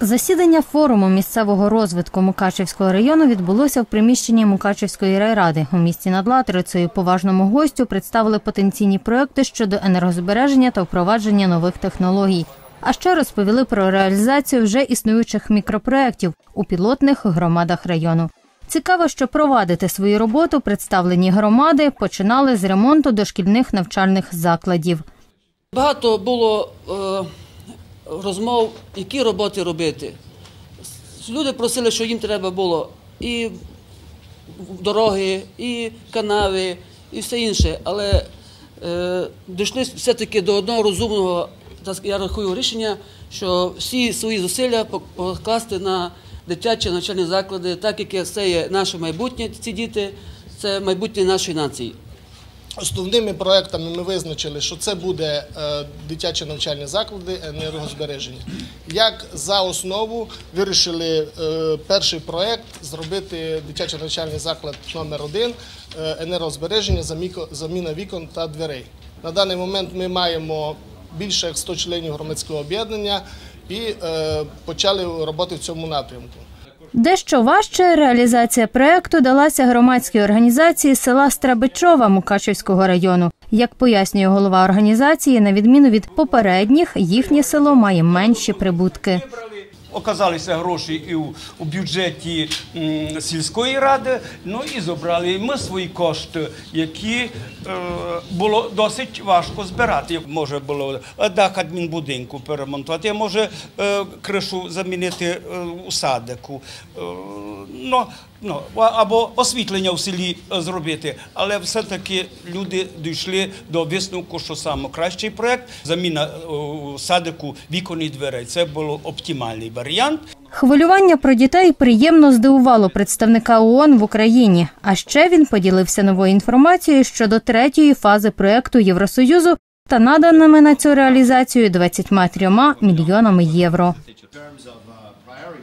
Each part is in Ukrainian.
Засідання форуму місцевого розвитку Мукачевського району відбулося в приміщенні Мукачевської райради. У місті над Латрицею поважному гостю представили потенційні проекти щодо енергозбереження та впровадження нових технологій. А ще розповіли про реалізацію вже існуючих мікропроєктів у пілотних громадах району. Цікаво, що провадити свою роботу представлені громади починали з ремонту дошкільних навчальних закладів. Багато було е, розмов, які роботи робити. Люди просили, що їм треба було і дороги, і канави, і все інше. Але е, дійшли все-таки до одного розумного, я рахую, рішення, що всі свої зусилля покласти на дитячі навчальні заклади, так як це є наше майбутнє, ці діти, це майбутнє нашої нації. Основними проектами ми визначили, що це буде е, дитячі навчальні заклади енергозбереження. Як за основу вирішили е, перший проект зробити дитячий навчальний заклад номер один е, енергозбереження, заміна вікон та дверей. На даний момент ми маємо більше як 100 членів громадського об'єднання і почали роботи в цьому напрямку. Дещо важче реалізація проекту далася громадській організації села Страбичова Мукачівського району. Як пояснює голова організації, на відміну від попередніх, їхнє село має менші прибутки. Оказалися гроші і у, у бюджеті м, сільської ради. Ну і забрали ми свої кошти, які е, було досить важко збирати. Може було дах адмінбудинку перемонтувати, може е, кришу замінити е, у садику. Е, ну, ну, або освітлення в селі е, зробити. Але все-таки люди дійшли до висновку, що саме кращий проект заміна е, садику вікон і дверей. Це був оптимальний варіант. Хвилювання про дітей приємно здивувало представника ООН в Україні. А ще він поділився новою інформацією щодо третьої фази проекту Євросоюзу та наданими на цю реалізацію 23 мільйонами євро.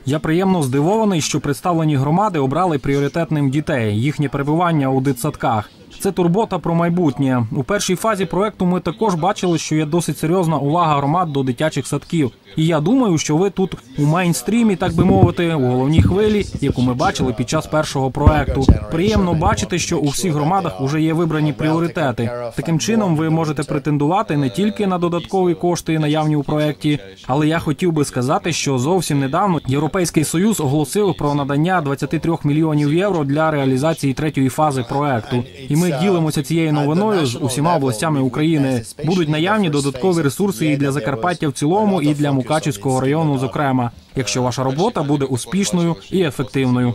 Я приємно здивований, що представлені громади обрали пріоритетним дітей, їхнє перебування у дитсадках. Це турбота про майбутнє. У першій фазі проекту ми також бачили, що є досить серйозна увага громад до дитячих садків. І я думаю, що ви тут у мейнстрімі, так би мовити, у головній хвилі, яку ми бачили під час першого проекту. Приємно бачити, що у всіх громадах вже є вибрані пріоритети. Таким чином, ви можете претендувати не тільки на додаткові кошти, наявні у проекті, але я хотів би сказати, що зовсім недавно Європейський союз оголосив про надання 23 мільйонів євро для реалізації третьої фази проекту. І ми ділимося цією новиною з усіма областями України. Будуть наявні додаткові ресурси і для Закарпаття в цілому, і для Мукачівського району, зокрема, якщо ваша робота буде успішною і ефективною.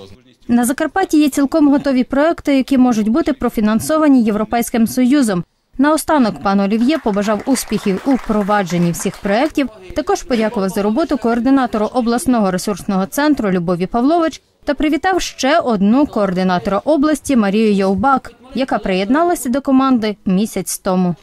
На Закарпатті є цілком готові проекти, які можуть бути профінансовані Європейським Союзом. Наостанок пан Олів'є побажав успіхів у впровадженні всіх проєктів. Також подякував за роботу координатору обласного ресурсного центру Любові Павлович та привітав ще одну координатора області Марію Йовбак, яка приєдналася до команди місяць тому.